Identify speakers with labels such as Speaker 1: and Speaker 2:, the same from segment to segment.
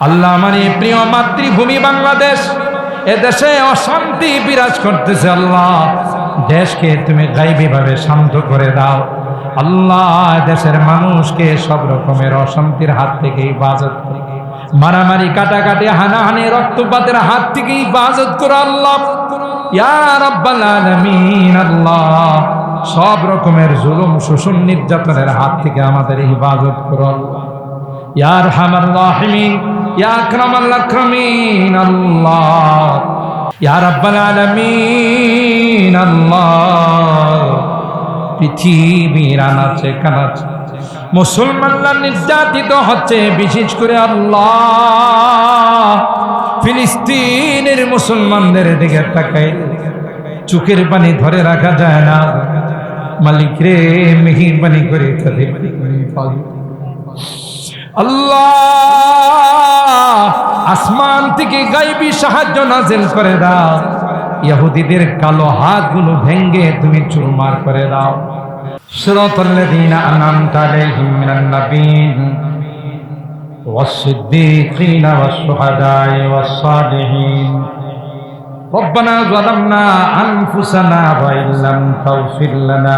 Speaker 1: আল্লাহ আমার এই প্রিয় মাতৃভূমি বাংলাদেশ। এ দেশে অশান্তি বিরাজ করতেছে আল্লাহ। দেশকে তুমি গাইবীভাবে শান্ত করে দাও। আল্লাহ দেশের মানুষকে সব রকমের অশান্তির হাত থেকে হেফাজত মারামারি, কাটাকাটি, হানাহানি, রক্তপাতের হাত থেকে হেফাজত করো আল্লাহ। আল্লাহ, সব রকমের জুলুম, শোষণ, নির্যাতনের হাত থেকে আমাদের হেফাজত করো আল্লাহ। ইয়া আরহামার রাহিমিন আল্লাহ। আল্লাহ। মুসলমানরা নির্যাতিত হচ্ছে, বিশেষ করে আল্লাহ। ফিলিস্তিনের মুসলমানদের দিকে তাকাই চোখের পানি ধরে রাখা যায় না। মালিক রে মেহিরবানি করে তাদের আল্লাহ আসমান থেকে গাইবি সাহায্য নাজিল করে দাও ইহুদিদের কালো হাতগুলো ভেঙ্গে তুমি চুরমার করে দাও صراط الذين أنعمت عليهم من النبيين والصديقين والشهداء والصالحين ربنا ظلمنا أنفسنا وإن لم تغفر لنا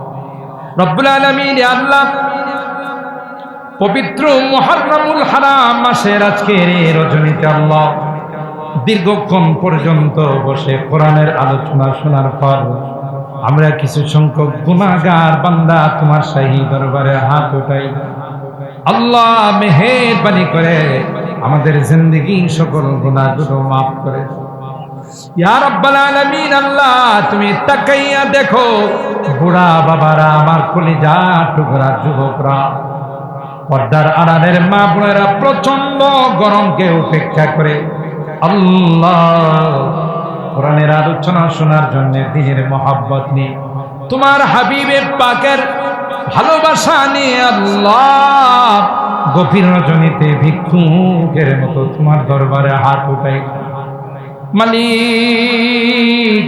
Speaker 1: রব্বুল আলমিন আল্লাহ, পবিত্র মহারামুল হারাম মাসের আজকের রজনীতে আল্লাহ দীর্ঘক্ষণ পর্যন্ত বসে কোরআনের আলোচনা শোনার পর আমরা কিছু সংখ্যক গুণাগার বান্দা তোমার শাহী দরবারে হাত উঠাই। আল্লাহ মেহেরবানি করে আমাদের জিন্দগি সকল গুণাগুলো মাফ করে। ইয়া রাব্বাল আলামিন, আল্লাহ, তুমি তাকাইয়া দেখো বুড়া বাবারা, আমার কলিজা, টুকরা যুবকরা। পর্দার আড়ালের মা বোনেরা প্রচণ্ড গরমকে উপেক্ষা করে। আল্লাহ, কোরআনের আলোচনা শোনার জন্য দিনের মহাব্বত নিয়ে তোমার হাবিবের পাকের ভালোবাসা নিয়ে আল্লাহ। গভীর রজনীতে ভিক্ষুকের মতো তোমার দরবারে হাত উঠাই। মালিক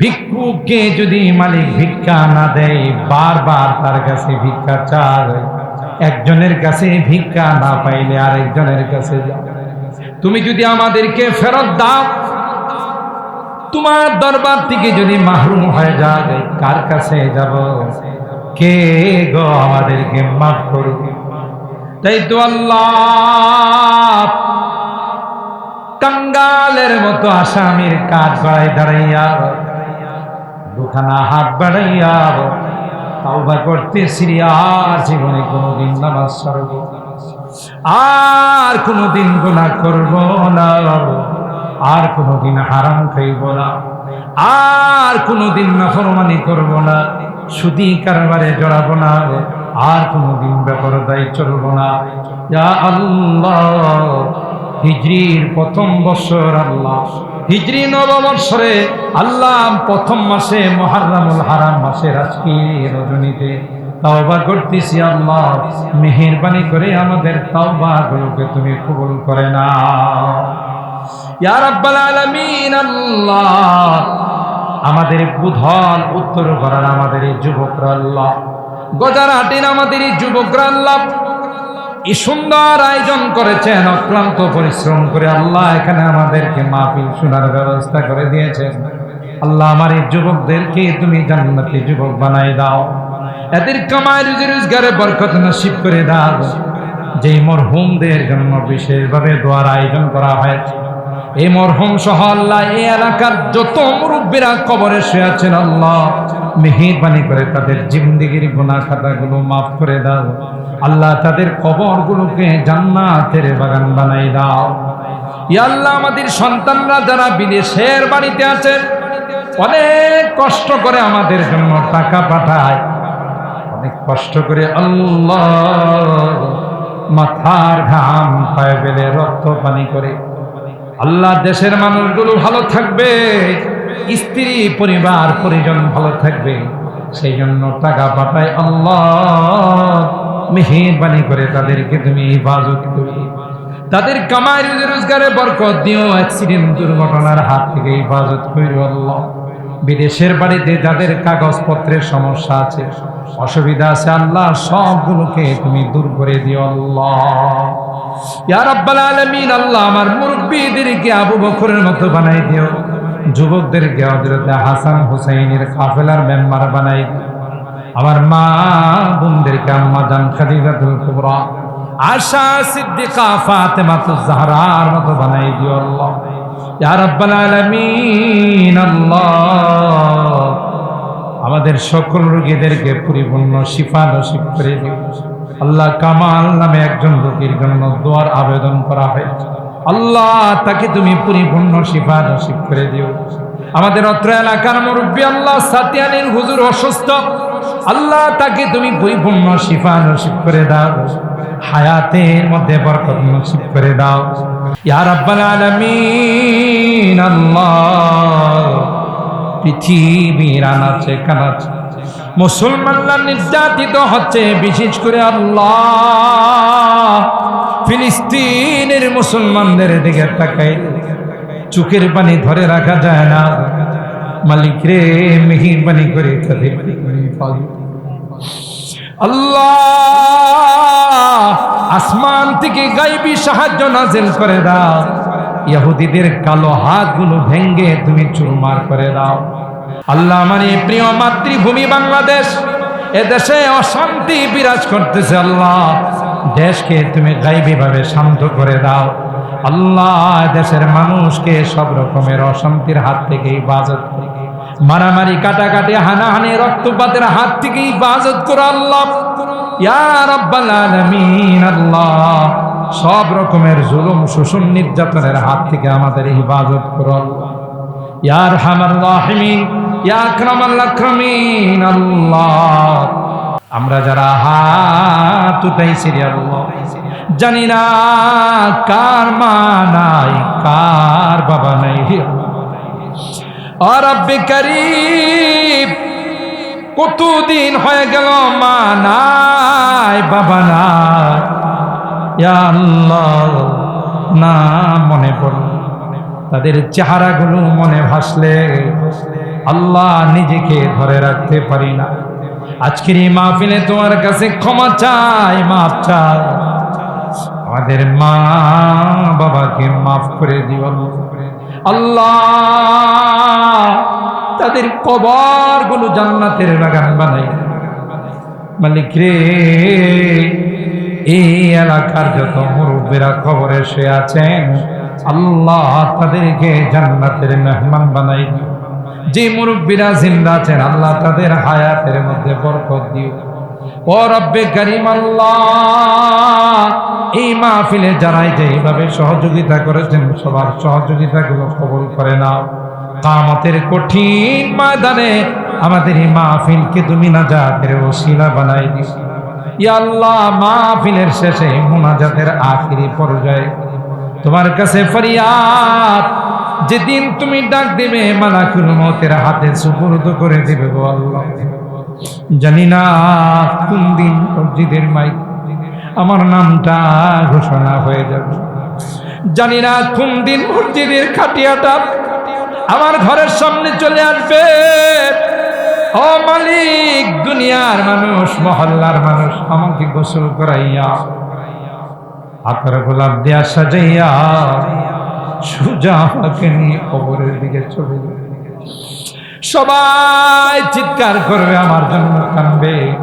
Speaker 1: ভিক্ষুককে যদি মালিক ভিক্ষা না দেয়, বারবার তার কাছে ভিক্ষা চায়। একজনের কাছে ভিক্ষা না পাইলে আরেকজনের কাছে যাও তুমি যদি আমাদেরকে ফেরত দাও, তোমার দরবার থেকে যদি মাহরুম হয়ে যায়, কার কাছে যাব? কে গো আমাদেরকে মাফ করবে তাই তো আল্লাহ কাঙ্গালের মতো আসামির কাজ বাড়াই দাঁড়াইয়া দুখানা হাত বাড়াইয়া তাওবা করতে সিরিয়ার জীবনে কোনোদিন নামাজ সরব আর কোনোদিন গোনা করব না। আর কোনোদিন হারাম খাইব না। আর কোনোদিন নাফরমানি করব না। সুদি কারবারে জড়াবো না। আর কোনোদিন ব্যাপারদায় চলব না। ইয়া আল্লাহ, হিজরির প্রথম বছর আল্লাহ হিজরি নববর্ষরে আল্লাহ প্রথম মাসে মহারামুল হারাম মাসের আজকে রজনীতে তাওবা করতেছি আল্লাহ। মেহেরবানি করে আমাদের তাওবা গুলোকে তুমি কবুল করে না ইয়া রাব্বাল আলামিন আল্লাহ। আমাদের বুধন উত্তর করার আমাদের এই যুবকরা আল্লাহ। গজারহাটির আমাদের এই যুবকরা আল্লাহ। এই সুন্দর আয়োজন করেছেন, অক্লান্ত পরিশ্রম করে আল্লাহ এখানে আমাদেরকে মাহফিল শোনার ব্যবস্থা করে দিয়েছেন। আল্লাহ আমার এই যুবকদেরকে তুমি জান্নাতি যুবক বানাই দাও। এদের কামাই রুজি রোজগারে বরকত নসিব করে দাও। যেই মরহুমদের জন্য বিশেষভাবে দোয়ার আয়োজন করা হয়েছে। এই মরহুম সহ আল্লাহ এই এলাকার যত মুরব্বীরা কবরে শুয়ে আছেন, আল্লাহ মেহেরবানি করে তাদের জিন্দিগির গুণা খাতাগুলো মাফ করে দাও। আল্লাহ তাদের কবরগুলোকে জান্নাতের বাগান বানাই দাও। আল্লাহ, আমাদের সন্তানরা যারা বিদেশের বাড়িতে আছেন অনেক কষ্ট করে আমাদের জন্য টাকা পাঠায়। অনেক কষ্ট করে আল্লাহ মাথার ঘাম পায়ে বেলে রক্ত পানি করে। আল্লাহ দেশের মানুষগুলো ভালো থাকবে। স্ত্রী পরিবার পরিজন ভালো থাকবে সেই জন্য টাকা পাঠায় আল্লাহ মেহেরবানি করে তাদেরকে তুমি হেফাজত করবে তাদের কামাই, রুজি রোজগারে বরকত দিও, অ্যাক্সিডেন্ট দুর্ঘটনার হাত থেকে হেফাজত করো আল্লাহ। বিদেশের বাড়িতে যাদের কাগজপত্রের সমস্যা আছে, অসুবিধা আছে, আল্লাহ সবগুলোকে তুমি দূর করে দিও আল্লাহ। আল্লাহ আমার মুরব্বিদেরকে আবু বকরের মতো বানাই দিও। যুবকদেরকে হযরত হাসান হুসাইনের কাফেলার মেম্বার বানাই। আমার মা বোনদেরকে আম্মা জান খাদিজাতুল কুবরা, আশা সিদ্দিকা, ফাতেমাতুজ জাহরার মতো বানাই দিও আল্লাহ। ইয়া রাব্বাল আলামিন, আল্লাহ। আমাদের সকল রোগীদেরকে পরিপূর্ণ শিফা নসিব করে দিও। আল্লাহ কামাল নামে একজন রোগীর জন্য দোয়ার আবেদন করা হয়েছে। আল্লাহ, তাকে তুমি পরিপূর্ণ শিফা নসিব করে দিও। আমাদের অত্র এলাকার মুরব্বী আল্লাহ সাতিয়ানির হুজুর অসুস্থ। আল্লাহ, তাকে তুমি পরিপূর্ণ শিফা নসিব করে দাও। হায়াতের মধ্যে বরকত নসিব করে দাও। ইয়া রাব্বাল আলামিন, আল্লাহ, পৃথিবীর আনাচে কানাচে মুসলমানরা নির্যাতিত হচ্ছে, বিশেষ করে আল্লাহ। ফিলিস্তিনের মুসলমানদের দিকে তাকাই চোখের পানি ধরে রাখা যায় না। মালিক রে, মেহিরবানি করে আল্লাহ আসমান থেকে গাইবি সাহায্য নাজিল করে দাও। ইহুদিদের কালো হাতগুলো ভেঙ্গে তুমি চুরমার করে দাও। আল্লাহ এই প্রিয় মাতৃভূমি বাংলাদেশ। এ দেশে অশান্তি বিরাজ করতেছে আল্লাহ। দেশকে তুমি গাইবি ভাবে শান্ত করে দাও। আল্লাহ দেশের মানুষকে সব রকমের অশান্তির হাত থেকে বাজত মারামারি, কাটাকাটি, হানাহানি, রক্তপাতের হাত থেকে বাজত করো আল্লাহ। সব রকমের জুলুম, শোষণ, নির্যাতনের হাত থেকে আমাদের হিফাজত করো আমরা যারা হাত উঠাইছি রে জানি না কার মা নাই, কার বাবা নাই। হে আল্লাহ। ও রব্বে করিম, কতদিন হয়ে গেল মা নাই, বাবা নাই। আল্লাহ, না মনে পড়ল। তাদের চেহারাগুলো মনে ভাসলে। আল্লাহ নিজেকে ধরে রাখতে পারি না। আজকের এই মাহফিলে তোমার কাছে ক্ষমা চাই, মাফ চাই। আমাদের মা বাবাকে মাফ করে দিও। আল্লাহ তাদের কবরগুলো জান্নাতের বাগান বানাই। মালিক রে, এই এলাকার যত মুরব্বীরা কবরে শুয়ে আছেন, আল্লাহ তাদেরকে জান্নাতের মেহমান বানাই। দিও যে মুরব্বীরা জিন্দা আছেন, আল্লাহ তাদের হায়াতের মধ্যে বরকত দিও। ও রব্বে করিম আল্লাহ, এই মাহফিলে যারাই যে এইভাবে সহযোগিতা করেছেন, সবার সহযোগিতাগুলো কবুল করে নাও। কামতের কঠিন ময়দানে আমাদের এই মাহফিলকে তুমি না জাতের ওসিলা বানাই ইয়া আল্লাহ, মাহফিলের শেষে মুনাজাতের আখিরি পর্যায়ে তোমার কাছে ফরিয়াদ যেদিন তুমি ডাক দিবে, মালাকুল মতের হাতে সুপুর্দ করে দিবে গো আল্লাহ। জানি না কোন দিন মসজিদের মাইক, আমার নামটা ঘোষণা হয়ে যাবে। জানি না কোন দিন মসজিদের খাটিয়াটা আমার ঘরের সামনে চলে আসবে। ও মালিক, দুনিয়ার মানুষ, মহল্লার মানুষ, আমাকে গোসল করাইয়া, হাতের গোলাপ দেয়া সাজাইয়া সুজা আমাকে নিয়ে কবরের দিকে চলে যাবে সবাই চিৎকার করবে, আমার জন্য কানবে।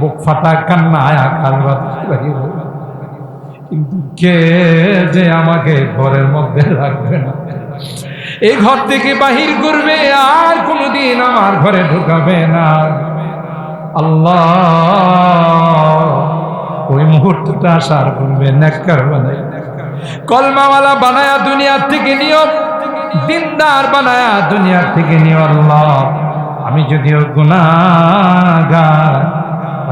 Speaker 1: বুক ফাটা কান্নায় যাবে। কিন্তু কে যে আমাকে ঘরের মধ্যে রাখবে না? এই ঘর থেকে বাহির করবে, আর কোনোদিন আমার ঘরে ঢুকাবে না। আল্লাহ, ওই মুহূর্তটা আসার করবে নেককার বানাই কলমাওয়ালা বানায়া দুনিয়ার থেকে নিয়ম দিনদার বানায়া দুনিয়ার থেকে নিও আল্লাহ। আমি যদিও গুনাগার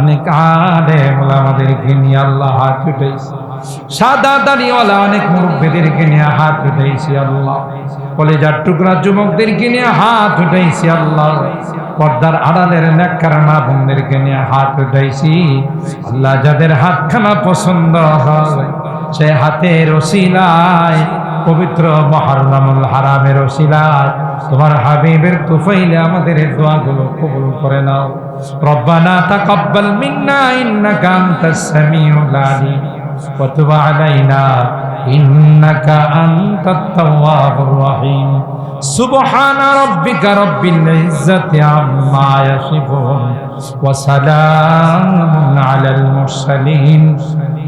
Speaker 1: অনেক আলেম আমাদেরকে নিয়ে আল্লাহ হাত উঠেছে সাদা দাড়িওয়ালা অনেক মুরব্বীদেরকে নিয়ে হাত আল্লাহ। কলেজার টুকরা যুবকদেরকে নিয়ে হাত উঠেছি আল্লাহ। পর্দার আড়ালের নেককার মা বোনদেরকে নিয়ে হাত উঠাইছি আল্লাহ যাদের হাতখানা পছন্দ হয় সে হাতের ওসিলায় পবিত্র মহরমুল হারামের ওসিলায় তোমার হাবিবের তুফাইলে আমাদের এই দোয়াগুলো কবুল করে নাও রব্বানা তাকাব্বাল মিন্না ইন্নাকা আনতাস সামিউল আলিম ওয়া তুব আলাইনা ইন্নাকা আনতাত তাওয়াবুর রহিম سبحان ربك رب العزة عما يصفون وسلام على المرسلين